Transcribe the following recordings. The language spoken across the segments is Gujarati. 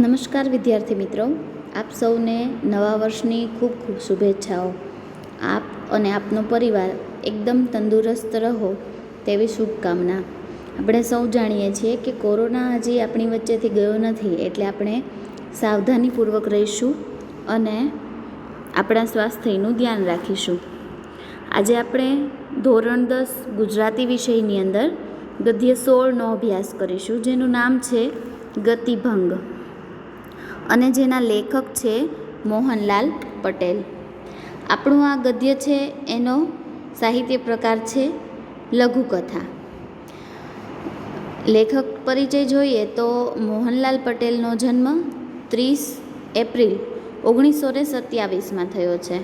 નમસ્કાર વિદ્યાર્થી મિત્રો. આપ સૌને નવા વર્ષની ખૂબ ખૂબ શુભેચ્છાઓ. આપ અને આપનો પરિવાર એકદમ તંદુરસ્ત રહો તેવી શુભકામના. આપણે સૌ જાણીએ છીએ કે કોરોના હજી આપણી વચ્ચેથી ગયો નથી એટલે આપણે સાવધાનીપૂર્વક રહીશું અને આપણા સ્વાસ્થ્યનું ધ્યાન રાખીશું. આજે આપણે ધોરણ દસ ગુજરાતી વિષયની અંદર ગદ્ય સોળનો અભ્યાસ કરીશું, જેનું નામ છે ગતિભંગ. અને જેના લેખક છે મોહનલાલ પટેલ. આપણું આ ગદ્ય છે, એનો સાહિત્ય પ્રકાર છે, લઘુકથા. લેખક પરિચય જોઈએ તો મોહનલાલ પટેલનો જન્મ ત્રીસ એપ્રિલ ઓગણીસો ને સત્યાવીસમાં થયો છે.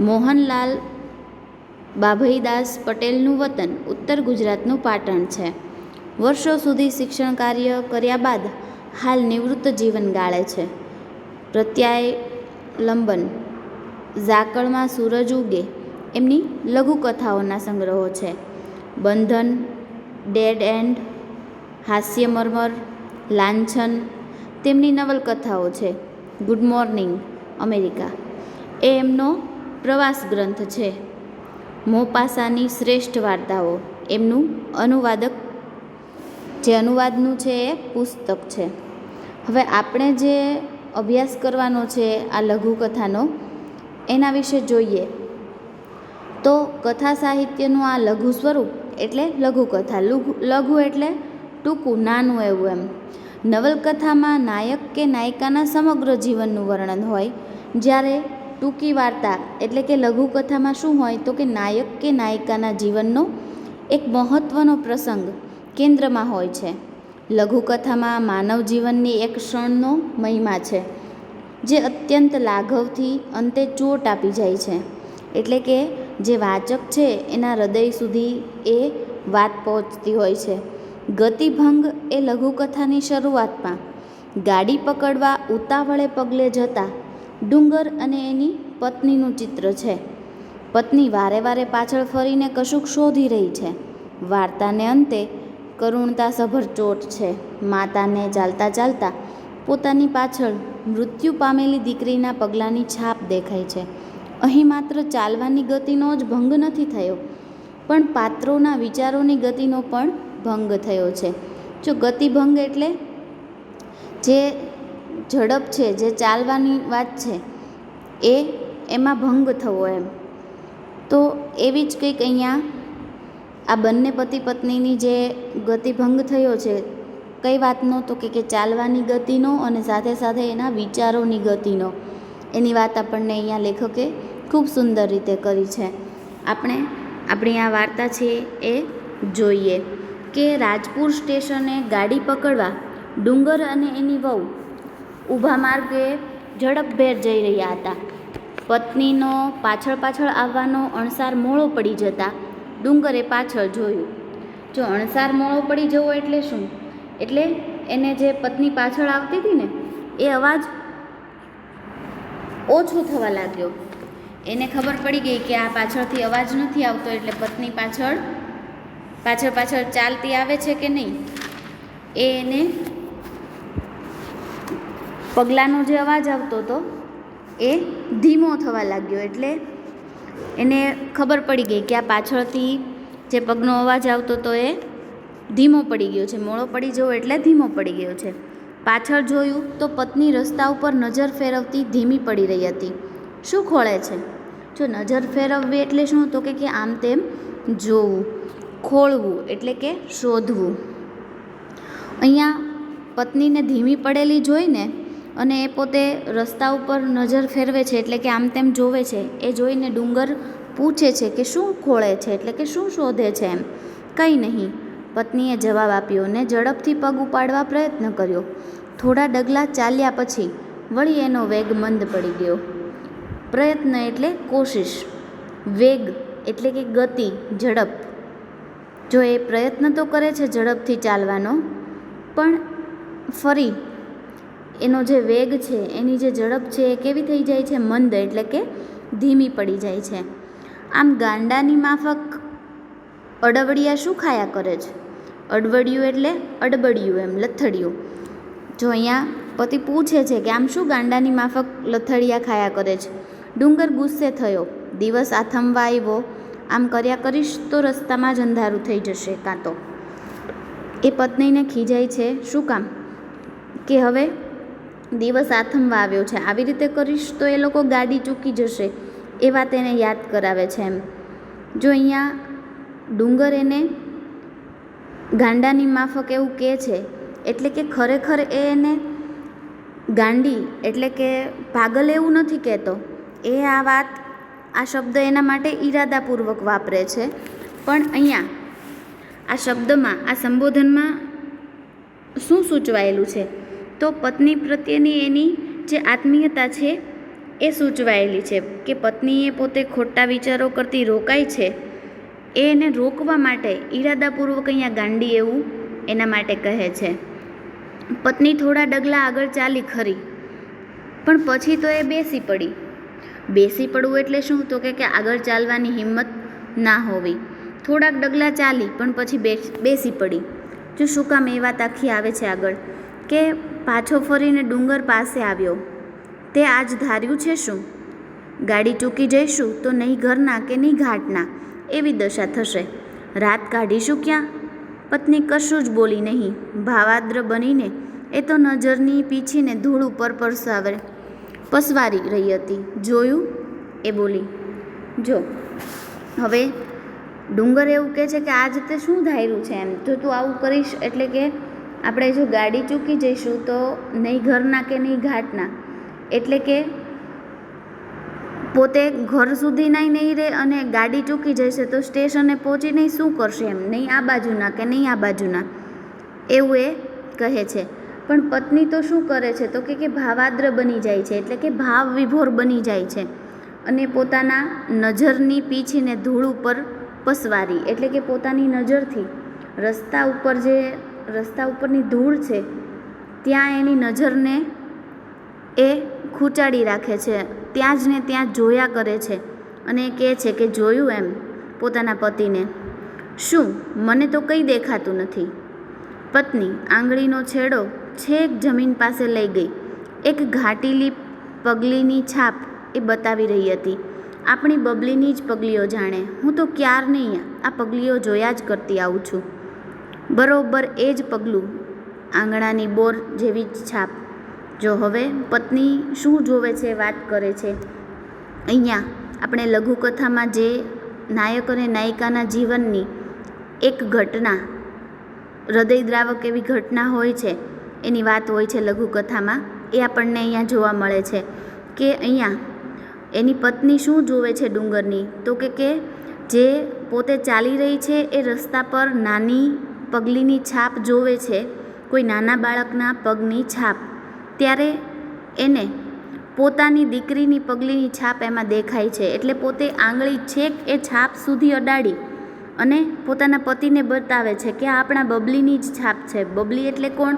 મોહનલાલ બાભઈદાસ પટેલનું વતન ઉત્તર ગુજરાતનું પાટણ છે. વર્ષો સુધી શિક્ષણ કાર્ય કર્યા બાદ હાલ નિવૃત્ત જીવન ગાળે છે. પ્રત્યાયલંબન ઝાકળમાં સૂરજ ઉગે. એમની લઘુકથાઓના સંગ્રહો છે. બંધન, ડેડ એન્ડ હાસ્ય મરમર લાંછન. તેમની નવલકથાઓ છે. Good morning, America. એ એમનો પ્રવાસ ગ્રંથ છે. મોપાસાની શ્રેષ્ઠ વાર્તાઓ. એમનું અનુવાદક, જે અનુવાદનું છે એ પુસ્તક છે. હવે આપણે જે અભ્યાસ કરવાનો છે આ લઘુકથાનો, એના વિશે જોઈએ. તો કથા સાહિત્યનું આ લઘુ સ્વરૂપ એટલે લઘુકથા. લઘુ એટલે ટૂંકું, નાનું એવું એમ. નવલકથામાં નાયક કે નાયિકાના સમગ્ર જીવનનું વર્ણન હોય. જ્યારે ટૂંકી વાર્તા એટલે કે લઘુકથામાં શું હોય તો કે નાયક કે નાયિકાના જીવનનો એક મહત્ત્વનો પ્રસંગ કેન્દ્રમાં હોય છે. લઘુકથામાં માનવ જીવનની એક ક્ષણનો મહિમા છે, જે અત્યંત લાઘવથી અંતે ચોટ આપી જાય છે. એટલે કે જે વાચક છે, એના હૃદય સુધી એ વાત પહોંચતી હોય છે. ગતિભંગ એ લઘુકથાની શરૂઆતમાં. ગાડી પકડવા ઉતાવળે પગલે જતા, ડુંગર અને એની પત્નીનું ચિત્ર છે. પત્ની વારે વારે પાછળ ફરીને કશુંક શોધી રહી છે. વાર્તાને અંતે કરુણતાસભર ચોટ છે. માતાને ચાલતા ચાલતા પોતાની પાછળ મૃત્યુ પામેલી દીકરીના પગલાંની છાપ દેખાય છે. અહીં માત્ર ચાલવાની ગતિનો જ ભંગ નથી થયો, પણ પાત્રોના વિચારોની ગતિનો પણ ભંગ થયો છે. જો ગતિભંગ એટલે જે ઝડપ છે, જે ચાલવાની વાત છે, એ એમાં ભંગ થવો એમ. તો એવી જ કંઈક અહીંયા આ બંને પતિ પત્નીની જે ગતિભંગ થયો છે. કઈ વાતનો તો કે કે ચાલવાની ગતિનો અને સાથે સાથે એના વિચારોની ગતિનો. એની વાત આપણને અહીંયા લેખકે ખૂબ સુંદર રીતે કરી છે. આપણે આપણી આ વાર્તા છે એ જોઈએ કે રાજપુર સ્ટેશને ગાડી પકડવા ડુંગર અને એની વહુ ઊભા માર્ગે ઝડપભેર જઈ રહ્યા હતા. પત્નીનો પાછળ પાછળ આવવાનો અણસાર મોળો પડી જતા ડુંગરે પાછળ જોયું. જો અણસાર મોળો પડી જવો એટલે શું? એટલે એને જે પત્ની પાછળ આવતી હતી ને, એ અવાજ ઓછો થવા લાગ્યો. એને ખબર પડી ગઈ કે આ પાછળથી અવાજ નથી આવતો એટલે પત્ની પાછળ પાછળ પાછળ ચાલતી આવે છે કે નહીં? એ એને પગલાંનો જે અવાજ આવતો હતો, એ ધીમો થવા લાગ્યો એટલે એને ખબર પડી ગઈ કે આ પાછળથી જે પગનો અવાજ આવતો હતો એ ધીમો પડી ગયો છે. મોળો પડી જવો એટલે ધીમો પડી ગયો છે. પાછળ જોયું તો પત્ની રસ્તા ઉપર નજર ફેરવતી ધીમી પડી રહી હતી. શું ખોળે છે? જો નજર ફેરવવી એટલે શું? તો કે કે આમ તેમ જોવું, ખોળવું એટલે કે શોધવું. અહીંયા પત્નીને ધીમી પડેલી જોઈને અને એ પોતે રસ્તા ઉપર નજર ફેરવે છે એટલે કે આમ તેમ જોવે છે. એ જોઈને ડુંગર પૂછે છે કે શું ખોળે છે એટલે કે શું શોધે છે એમ. કંઈ નહીં. પત્નીએ જવાબ આપ્યો ને ઝડપથી પગ ઉપાડવા પ્રયત્ન કર્યો. થોડા ડગલા ચાલ્યા પછી વળી એનો વેગ મંદ પડી ગયો. પ્રયત્ન એટલે કોશિશ. વેગ એટલે કે ગતિ, ઝડપ. જો એ પ્રયત્ન તો કરે છે ઝડપથી ચાલવાનો, પણ ફરી એનો જે વેગ છે, એની જે ઝડપ છે એ કેવી થઈ જાય છે? મંદ એટલે કે ધીમી પડી જાય છે. આમ ગાંડાની માફક અડવડિયા શું ખાયા કરે છે? અડવડિયું એટલે અડબડિયું એમ, લથડિયું. જો અહીંયા પતિ પૂછે છે કે આમ શું ગાંડાની માફક લથડિયા ખાયા કરે છે? ડુંગર ગુસ્સે થયો. દિવસ આથમવા આવ્યો. આમ કર્યા કરીશ તો રસ્તામાં જ અંધારું થઈ જશે કાં તો. એ પત્નીને ખીજાય છે. શું કામ? કે હવે દિવસ આથમવા આવ્યો છે. આવી રીતે કરીશ તો એ લોકો ગાડી ચૂકી જશે. એ વાત એને યાદ કરાવે છે એમ. જો અહીંયા ડુંગર એને ગાંડાની માફક એવું કહે છે, એટલે કે ખરેખર એ એને ગાંડી એટલે કે પાગલ એવું નથી કહેતો. એ આ વાત, આ શબ્દ એના માટે ઈરાદાપૂર્વક વાપરે છે. પણ અહીંયા આ શબ્દમાં, આ સંબોધનમાં શું સૂચવાયેલું છે? તો પત્ની પ્રત્યેની એની જે આત્મીયતા છે એ સૂચવાયેલી છે કે પત્નીએ પોતે ખોટા વિચારો કરતી રોકાય છે. એ એને રોકવા માટે ઈરાદાપૂર્વક અહીંયા ગાંડી એવું એના માટે કહે છે. પત્ની થોડા ડગલા આગળ ચાલી ખરી, પણ પછી તો એ બેસી પડી. બેસી પડવું એટલે શું? તો કે આગળ ચાલવાની હિંમત ના હોવી. થોડાક ડગલા ચાલી, પણ પછી બેસી પડી. જો શું કામ એ વાત આખી આવે છે આગળ? કે પાછો ફરીને ડુંગર પાસે આવ્યો. તે આજ ધાર્યું છે શું? ગાડી ચૂકી જઈશું તો નહીં ઘરના કે નહીં ઘાટના? એવી દશા થશે. રાત કાઢીશું ક્યાં? પત્ની કશું જ બોલી નહીં. ભાવાદ્ર બનીને એ તો નજરની પીછીને ધૂળ ઉપર પરસાવે. પસવારી રહી હતી. જોયું? એ બોલી, જો, હવે ડુંગર એવું કહે છે કે આજ તે શું ધાર્યું છે એમ? જો તું આવું કરીશ એટલે કે આપણે જો ગાડી ચૂકી જઈશું તો નહીં ઘરના કે નહીં ઘાટના? એટલે કે પોતે ઘર સુધી નહીં નહીં રહે અને ગાડી ચૂકી જશે તો સ્ટેશને પહોંચીને શું કરશે એમ? નહીં આ બાજુના કે નહીં આ બાજુના? એવું એ કહે છે. પણ પત્ની તો શું કરે છે? તો કે ભાવાદ્ર બની જાય છે, એટલે કે ભાવ વિભોર બની જાય છે. અને પોતાના નજરની પીછીને ધૂળ ઉપર પસવારી, એટલે કે પોતાની નજરથી રસ્તા ઉપર જે, રસ્તા ઉપરની ધૂળ છે, ત્યાં એની નજરને એ ખૂંચાડી રાખે છે. ત્યાં જ ને ત્યાં જોયા કરે છે અને કહે છે કે જોયું એમ પોતાના પતિને. શું? મને તો કંઈ દેખાતું નથી. પત્ની આંગળીનો છેડો છેક જમીન પાસે લઈ ગઈ. એક ઘાટીલી પગલીની છાપ એ બતાવી રહી હતી. આપણી બબલીની જ પગલીઓ જાણે. હું તો ક્યાર નહીં આ પગલીઓ જોયા જ કરતી આવું છું. બરોબર એ જ પગલું આંગણાની બોર જેવી જ છાપ જો હવે પત્ની શું જોવે છે, વાત કરે છે. અહીંયા આપણે લઘુકથામાં જે નાયક અને નાયિકાના જીવનની એક ઘટના હૃદયદ્રાવક એવી ઘટના હોય છે, એની વાત હોય છે લઘુકથામાં, એ આપણને અહીંયા જોવા મળે છે કે અહીંયા એની પત્ની શું જોવે છે ડુંગરની? તો કે કે જે પોતે ચાલી રહી છે એ રસ્તા પર નાની પગલીની છાપ જોવે છે, કોઈ નાના બાળકના પગની છાપ. ત્યારે એને પોતાની દીકરીની પગલીની છાપ એમાં દેખાય છે. એટલે પોતે આંગળી છેક એ છાપ સુધી અડાડી અને પોતાના પતિને બતાવે છે કે આ આપણા બબલીની જ છાપ છે. બબલી એટલે કોણ?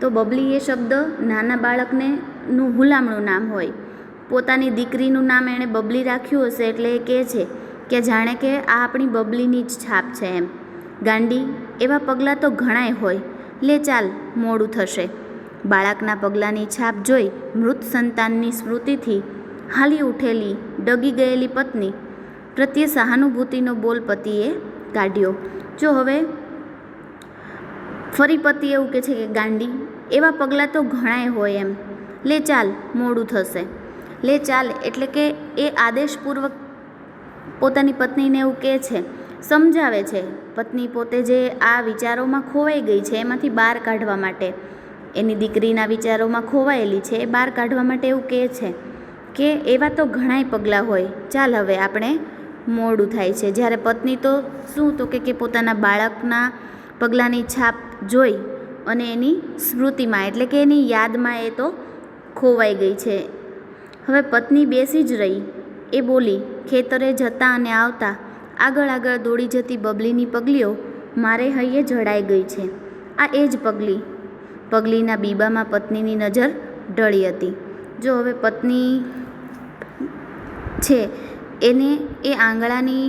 તો બબલી એ શબ્દ નાના બાળકને નું હુલામણું નામ હોય. પોતાની દીકરીનું નામ એણે બબલી રાખ્યું હશે એટલે એ કહે છે કે જાણે કે આ આપણી બબલીની જ છાપ છે એમ. ગાંડી, એવા પગલાં તો ઘણાય હોય. લે ચાલ, મોડું થશે. બાળકના પગલાંની છાપ જોઈ મૃત સંતાનની સ્મૃતિથી હાલી ઉઠેલી, ડગી ગયેલી પત્ની. પ્રત્યે સહાનુભૂતિનો બોલ પતિએ કાઢ્યો. જો હવે ફરી પતિ એવું કહે છે કે, ગાંડી, એવા પગલાં તો ઘણાય હોય એમ. લે ચાલ, મોડું થશે. લે ચાલ, એટલે કે એ આદેશપૂર્વક પોતાની પત્નીને એવું કહે છે, સમજાવે છે. પત્ની પોતે જે આ વિચારોમાં ખોવાઈ ગઈ છે, એમાંથી બહાર કાઢવા માટે. એની દીકરીના વિચારોમાં ખોવાયેલી છે, એ બહાર કાઢવા માટે એવું કહે છે કે એવા તો ઘણાય પગલાં હોય. ચાલ હવે આપણે મોડું થાય છે. જ્યારે પત્ની તો શું તો કે પોતાના બાળકના પગલાંની છાપ જોઈ અને એની સ્મૃતિમાં, એટલે કે એની યાદમાં એ તો ખોવાઈ ગઈ છે. હવે પત્ની બેસી જ રહી. એ બોલી, ખેતરે જતા અને આવતા, આગળ આગળ દોડી જતી બબલીની પગલીઓ મારે હૈયે જડાઈ ગઈ છે. આ એ જ પગલી. પગલીના બીબામાં પત્નીની નજર ઢળી હતી. જો હવે પત્ની છે, એને એ આંગળાની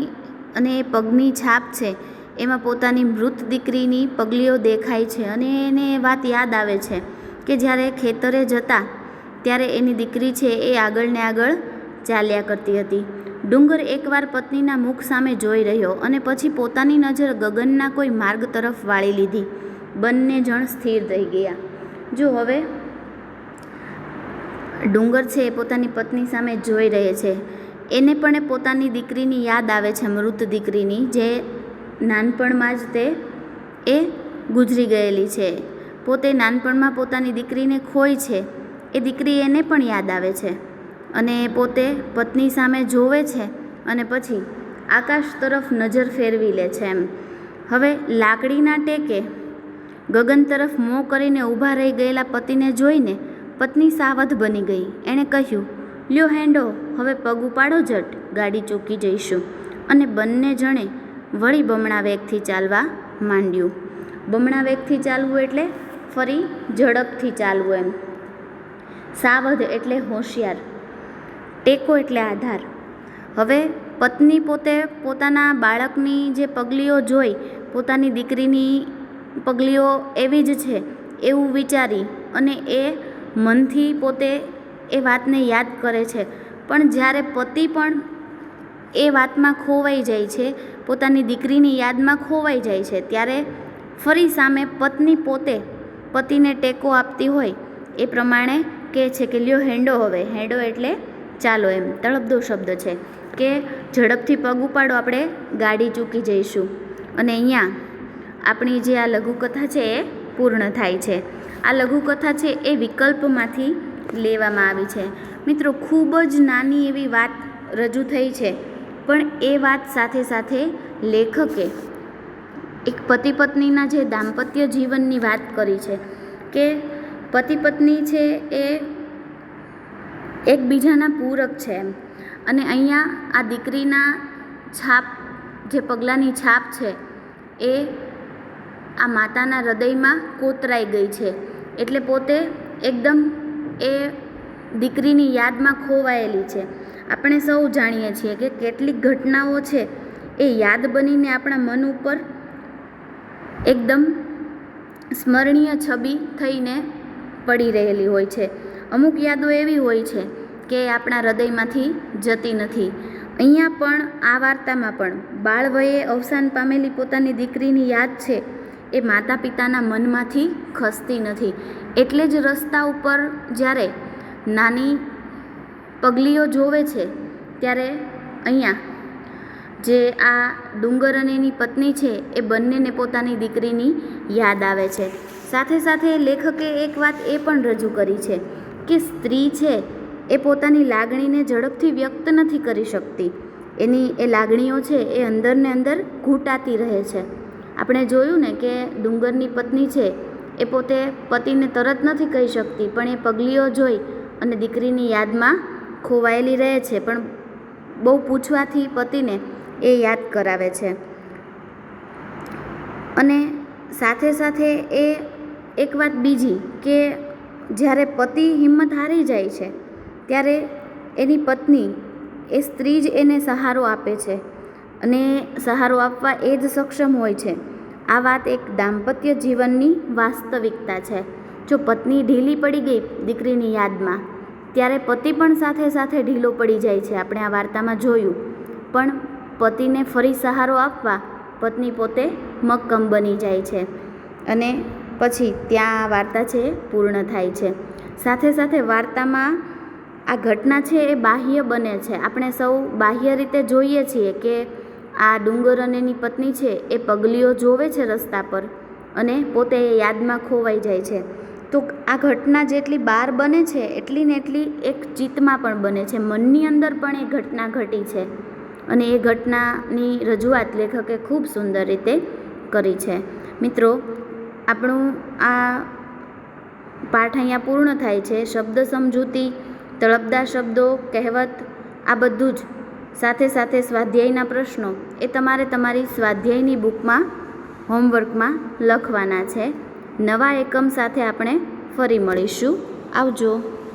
અને એ પગની છાપ છે, એમાં પોતાની મૃત દીકરીની પગલીઓ દેખાય છે અને એને એ વાત યાદ આવે છે કે જ્યારે ખેતરે જતા ત્યારે એની દીકરી છે એ આગળને આગળ ચાલ્યા કરતી હતી. ડુંગર એકવાર પત્નીના મુખ સામે જોઈ રહ્યો અને પછી પોતાની નજર ગગનના કોઈ માર્ગ તરફ વાળી લીધી. બંને જણ સ્થિર થઈ ગયા. જો હવે ડુંગર છે એ પોતાની પત્ની સામે જોઈ રહે છે. એને પણ એ પોતાની દીકરીની યાદ આવે છે, મૃત દીકરીની, જે નાનપણમાં જ તે એ ગુજરી ગયેલી છે. પોતે નાનપણમાં પોતાની દીકરીને ખોઈ છે. એ દીકરી એને પણ યાદ આવે છે અને એ પોતે પત્ની સામે જોવે છે અને પછી આકાશ તરફ નજર ફેરવી લે છે એમ. હવે લાકડીના ટેકે ગગન તરફ મોં કરીને ઊભા રહી ગયેલા પતિને જોઈને પત્ની સાવધ બની ગઈ. એણે કહ્યું, લ્યો હેંડો, હવે પગ ઉપાડો જટ ગાડી ચૂકી જઈશું. અને બંને જણે વળી બમણા વેગથી ચાલવા માંડ્યું. બમણા વેગથી ચાલવું એટલે ફરી ઝડપથી ચાલવું એમ. સાવધ એટલે હોશિયાર, ટેકો એટલે આધાર. હવે પત્ની પોતે પોતાના બાળકની જે પગલીઓ જોઈ, પોતાની દીકરીની પગલીઓ એવી જ છે એવું વિચારી અને એ મનથી પોતે એ વાતને યાદ કરે છે. પણ જ્યારે પતિ પણ એ વાતમાં ખોવાઈ જાય છે, પોતાની દીકરીની યાદમાં ખોવાઈ જાય છે, ત્યારે ફરી સામે પત્ની પોતે પતિને ટેકો આપતી હોય એ પ્રમાણે કહે છે કે લ્યો હેંડો હવે. હેંડો એટલે ચાલો એમ. તળપદો શબ્દ છે કે ઝડપથી પગ ઉપાડો, આપણે ગાડી ચૂકી જઈશું. અને અહીંયા આપણી જે આ લઘુકથા છે એ પૂર્ણ થાય છે. આ લઘુકથા છે એ વિકલ્પમાંથી લેવામાં આવી છે. મિત્રો, ખૂબ જ નાની એવી વાત રજૂ થઈ છે, પણ એ વાત સાથે સાથે લેખકે એક પતિ પત્નીના જે દાંપત્ય જીવનની વાત કરી છે કે પતિ પત્ની છે એ એકબીજાના પૂરક છે એમ. અને અહીંયા આ દીકરીના છાપ, જે પગલાંની છાપ છે એ આ માતાના હૃદયમાં કોતરાઈ ગઈ છે. એટલે પોતે એકદમ એ દીકરીની યાદમાં ખોવાયેલી છે. આપણે સૌ જાણીએ છીએ કે કેટલીક ઘટનાઓ છે એ યાદ બનીને આપણા મન ઉપર એકદમ સ્મરણીય છબી થઈને પડી રહેલી હોય છે. અમુક યાદો એવી હોય છે કે આપણા હૃદયમાંથી જતી નથી. અહીંયા પણ આ વાર્તામાં પણ બાળવયે અવસાન પામેલી પોતાની દીકરીની યાદ છે. એ માતા પિતાના મનમાંથી ખસતી નથી. એટલે જ રસ્તા ઉપર જ્યારે નાની પગલીઓ જોવે છે, ત્યારે અહીંયા જે આ ડુંગર અને એની પત્ની છે, એ બંનેને પોતાની દીકરીની યાદ આવે છે. સાથે સાથે લેખકે એક વાત એ પણ રજૂ કરી છે કે સ્ત્રી છે, એ પોતાની લાગણીને ઝડપથી વ્યક્ત નથી કરી શકતી. એની એ લાગણીઓ છે, એ અંદરને અંદર ઘૂંટાતી રહે છે. આપણે જોયું ને કે ડુંગરની પત્ની છે, એ પોતે પતિને તરત નથી કહી શકતી, પણ એ પગલીઓ જોઈ અને દીકરીની યાદમાં ખોવાયેલી રહે છે, પણ બહુ પૂછવાથી પતિને એ યાદ કરાવે છે. અને સાથે સાથે એ એક વાત બીજી, કે જ્યારે પતિ હિંમત હારી જાય છે, ત્યારે એની પત્ની, એ સ્ત્રી જ એને સહારો આપે છે. અને સહારો આપવા એ જ સક્ષમ હોય છે. આ વાત એક દાંપત્ય જીવનની વાસ્તવિકતા છે. જો પત્ની ઢીલી પડી ગઈ દીકરીની યાદમાં, ત્યારે પતિ પણ સાથે સાથે ઢીલો પડી જાય છે, આપણે આ વાર્તામાં જોયું. પણ પતિને ફરી સહારો આપવા પત્ની પોતે મક્કમ બની જાય છે. અને પછી ત્યાં આ વાર્તા છે, પૂર્ણ થાય છે. સાથે સાથે વાર્તામાં આ ઘટના છે, એ બાહ્ય બને છે. આપણે સૌ બાહ્ય રીતે જોઈએ છીએ કે આ ડુંગર અને એની પત્ની છે, એ પગલીઓ જોવે છે રસ્તા પર અને પોતે એ યાદમાં ખોવાઈ જાય છે. તો આ ઘટના જેટલી બહાર બને છે, એટલી ને એટલી એક ચિત્તમાં પણ બને છે. મનની અંદર પણ એ ઘટના ઘટી છે અને એ ઘટનાની રજૂઆત લેખકે ખૂબ સુંદર રીતે કરી છે. મિત્રો, આપણું આ પાઠ અહીંયા પૂર્ણ થાય છે. શબ્દ સમજૂતી, તળપદા શબ્દો, કહેવત, આ બધું જ સાથે સાથે સ્વાધ્યાયના પ્રશ્નો એ તમારે તમારી સ્વાધ્યાયની બુકમાં, હોમવર્કમાં લખવાના છે. નવા એકમ સાથે આપણે ફરી મળીશું. આવજો.